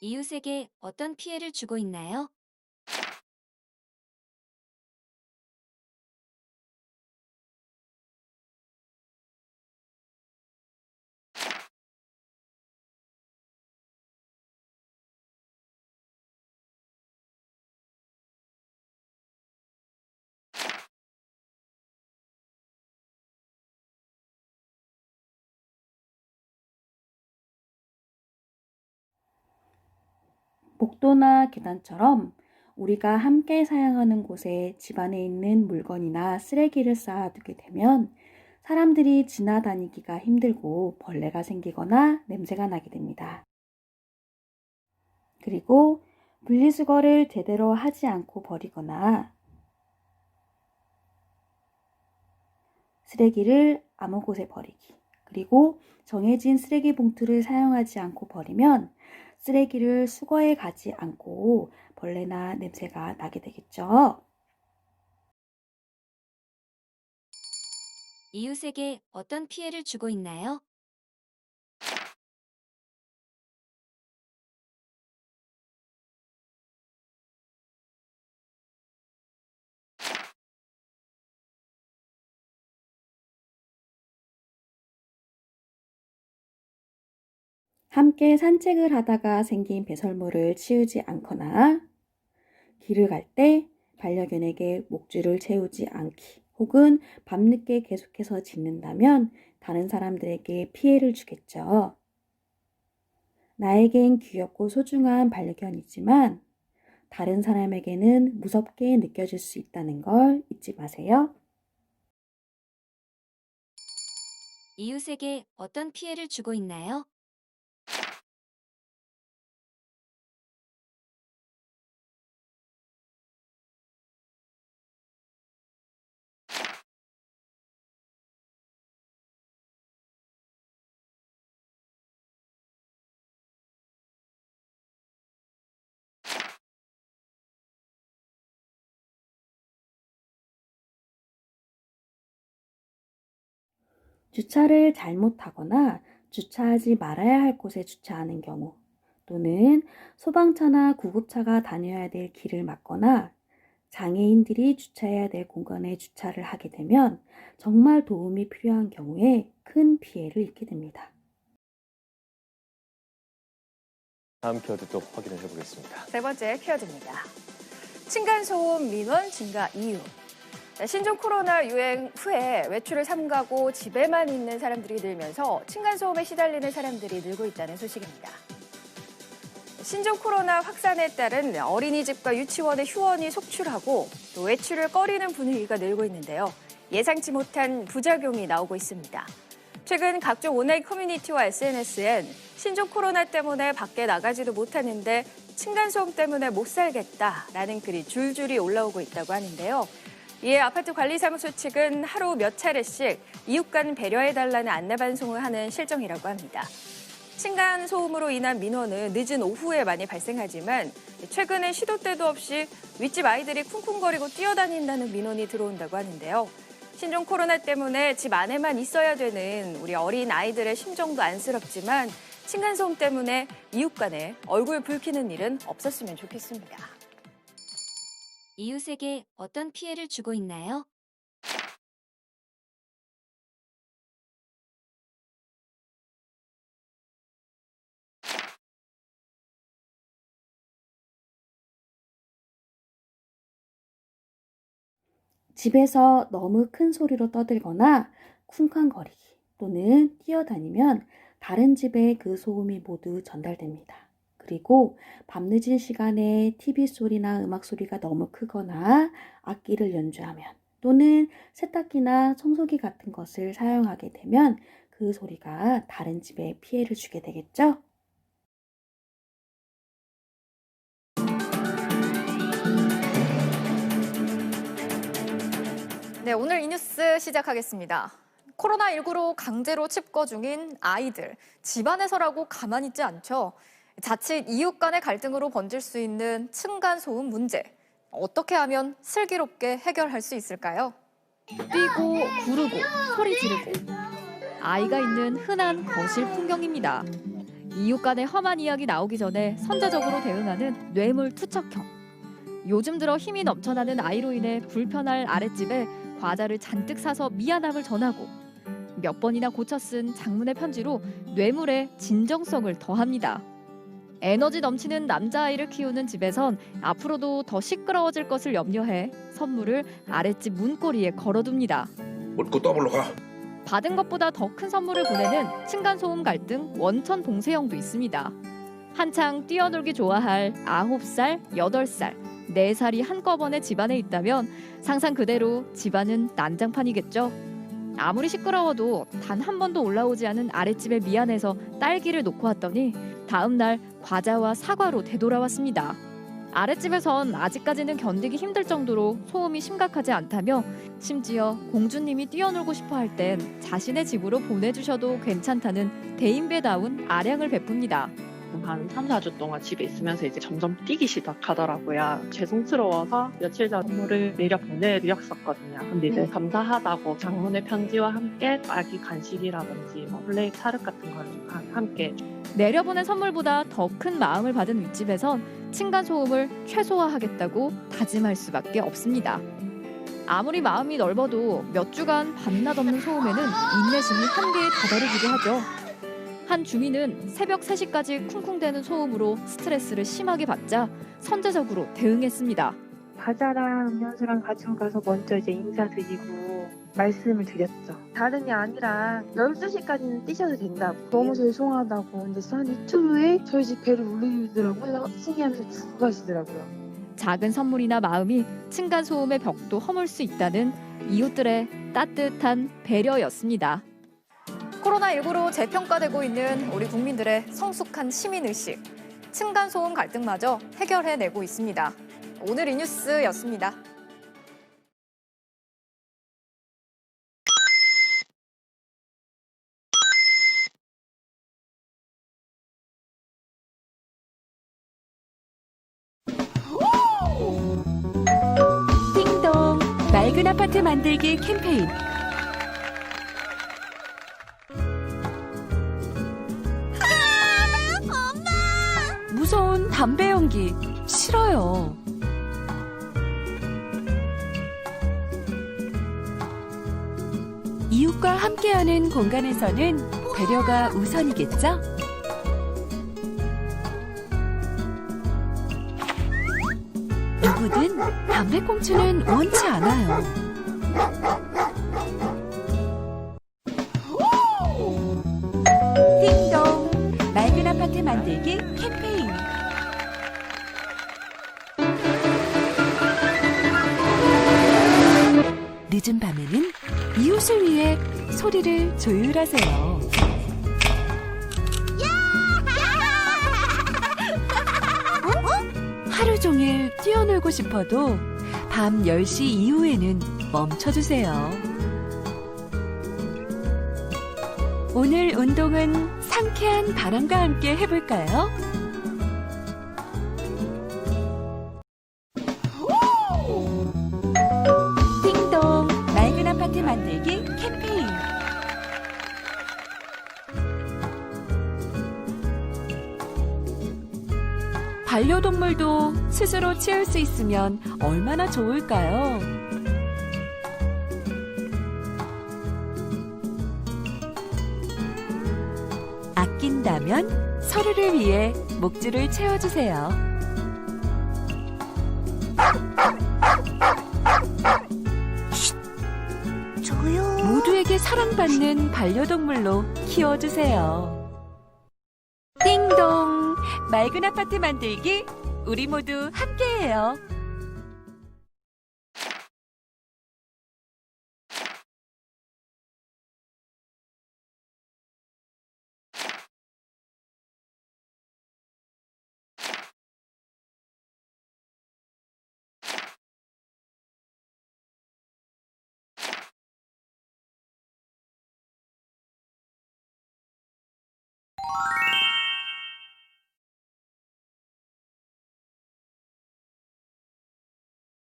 이웃에게 어떤 피해를 주고 있나요? 복도나 계단처럼 우리가 함께 사용하는 곳에 집안에 있는 물건이나 쓰레기를 쌓아두게 되면 사람들이 지나다니기가 힘들고 벌레가 생기거나 냄새가 나게 됩니다. 그리고 분리수거를 제대로 하지 않고 버리거나 쓰레기를 아무 곳에 버리기. 그리고 정해진 쓰레기 봉투를 사용하지 않고 버리면 쓰레기를 수거해 가지 않고 벌레나 냄새가 나게 되겠죠. 이웃에게 어떤 피해를 주고 있나요? 함께 산책을 하다가 생긴 배설물을 치우지 않거나 길을 갈 때 반려견에게 목줄을 채우지 않기 혹은 밤늦게 계속해서 짖는다면 다른 사람들에게 피해를 주겠죠. 나에겐 귀엽고 소중한 반려견이지만 다른 사람에게는 무섭게 느껴질 수 있다는 걸 잊지 마세요. 이웃에게 어떤 피해를 주고 있나요? 주차를 잘못하거나 주차하지 말아야 할 곳에 주차하는 경우 또는 소방차나 구급차가 다녀야 될 길을 막거나 장애인들이 주차해야 될 공간에 주차를 하게 되면 정말 도움이 필요한 경우에 큰 피해를 입게 됩니다. 다음 키워드 또 확인을 해보겠습니다. 세 번째 키워드입니다. 층간소음 민원 증가 이유. 신종 코로나 유행 후에 외출을 삼가고 집에만 있는 사람들이 늘면서 층간소음에 시달리는 사람들이 늘고 있다는 소식입니다. 신종 코로나 확산에 따른 어린이집과 유치원의 휴원이 속출하고 또 외출을 꺼리는 분위기가 늘고 있는데요. 예상치 못한 부작용이 나오고 있습니다. 최근 각종 온라인 커뮤니티와 SNS엔 신종 코로나 때문에 밖에 나가지도 못하는데 층간소음 때문에 못 살겠다라는 글이 줄줄이 올라오고 있다고 하는데요. 이에 아파트 관리사무소 측은 하루 몇 차례씩 이웃 간 배려해달라는 안내 방송을 하는 실정이라고 합니다. 층간 소음으로 인한 민원은 늦은 오후에 많이 발생하지만 최근엔 시도 때도 없이 윗집 아이들이 쿵쿵거리고 뛰어다닌다는 민원이 들어온다고 하는데요. 신종 코로나 때문에 집 안에만 있어야 되는 우리 어린 아이들의 심정도 안쓰럽지만 층간 소음 때문에 이웃 간에 얼굴 붉히는 일은 없었으면 좋겠습니다. 이웃에게 어떤 피해를 주고 있나요? 집에서 너무 큰 소리로 떠들거나 쿵쾅거리기 또는 뛰어다니면 다른 집에 그 소음이 모두 전달됩니다. 그리고 밤늦은 시간에 TV 소리나 음악 소리가 너무 크거나 악기를 연주하면 또는 세탁기나 청소기 같은 것을 사용하게 되면 그 소리가 다른 집에 피해를 주게 되겠죠? 네, 오늘 이 뉴스 시작하겠습니다. 코로나19로 강제로 칩거 중인 아이들. 집안에서라고 가만히 있지 않죠. 자칫 이웃 간의 갈등으로 번질 수 있는 층간 소음 문제. 어떻게 하면 슬기롭게 해결할 수 있을까요? 뛰고 구르고 소리 지르고 아이가 있는 흔한 거실 풍경입니다. 이웃 간의 험한 이야기 나오기 전에 선제적으로 대응하는 뇌물 투척형. 요즘 들어 힘이 넘쳐나는 아이로 인해 불편할 아랫집에 과자를 잔뜩 사서 미안함을 전하고 몇 번이나 고쳐 쓴 장문의 편지로 뇌물에 진정성을 더합니다. 에너지 넘치는 남자아이를 키우는 집에선 앞으로도 더 시끄러워질 것을 염려해 선물을 아랫집 문고리에 걸어둡니다. 묻고 떠블로 가. 받은 것보다 더 큰 선물을 보내는 층간소음 갈등 원천 봉쇄형도 있습니다. 한창 뛰어놀기 좋아할 9살, 8살, 4살이 한꺼번에 집안에 있다면 상상 그대로 집안은 난장판이겠죠. 아무리 시끄러워도 단 한 번도 올라오지 않은 아랫집에 미안해서 딸기를 놓고 왔더니 다음 날 과자와 사과로 되돌아왔습니다. 아랫집에선 아직까지는 견디기 힘들 정도로 소음이 심각하지 않다며 심지어 공주님이 뛰어놀고 싶어 할 땐 자신의 집으로 보내주셔도 괜찮다는 대인배다운 아량을 베풉니다. 한 3, 4주 동안 집에 있으면서 이제 점점 뛰기 시작하더라고요. 죄송스러워서 며칠 전 선물을 내려 보내드렸었거든요. 근데 이제 감사하다고 장문의 편지와 함께 아기 간식이라든지 뭐 플레이 차륵 같은 하- 함께 내려보낸 선물보다 더 큰 마음을 받은 윗집에선 층간 소음을 최소화하겠다고 다짐할 수밖에 없습니다. 아무리 마음이 넓어도 몇 주간 밤낮 없는 소음에는 인내심이 한계에 다다르기도 하죠. 한 주민은 새벽 3시까지 쿵쿵대는 소음으로 스트레스를 심하게 받자 선제적으로 대응했습니다. 과자랑 음료수랑 가지고 가서 먼저 이제 인사드리고 말씀을 드렸죠. 다른 게 아니라 12시까지는 뛰셔도 된다고. 너무 죄송하다고. 근데 한 이틀 후에 저희 집 배를 울리더라고요. 승희하면서 죽고 가시더라고요. 작은 선물이나 마음이 층간 소음의 벽도 허물 수 있다는 이웃들의 따뜻한 배려였습니다. 코로나19로 재평가되고 있는 우리 국민들의 성숙한 시민의식. 층간소음 갈등마저 해결해내고 있습니다. 오늘 이 뉴스였습니다. 띵동 맑은 아파트 만들기 캠페인 담배 연기 싫어요. 이웃과 함께하는 공간에서는 배려가 우선이겠죠? 누구든 담배꽁초는 원치 않아요. 늦은 밤에는 이웃을 위해 소리를 조율하세요. 하루 종일 뛰어놀고 싶어도 밤 10시 이후에는 멈춰주세요. 오늘 운동은 상쾌한 바람과 함께 해볼까요? 반려동물도 스스로 치울 수 있으면 얼마나 좋을까요? 아낀다면 서로를 위해 목줄을 채워주세요. 모두에게 사랑받는 반려동물로 키워주세요. 띵동! 맑은 아파트 만들기 우리 모두 함께해요. 아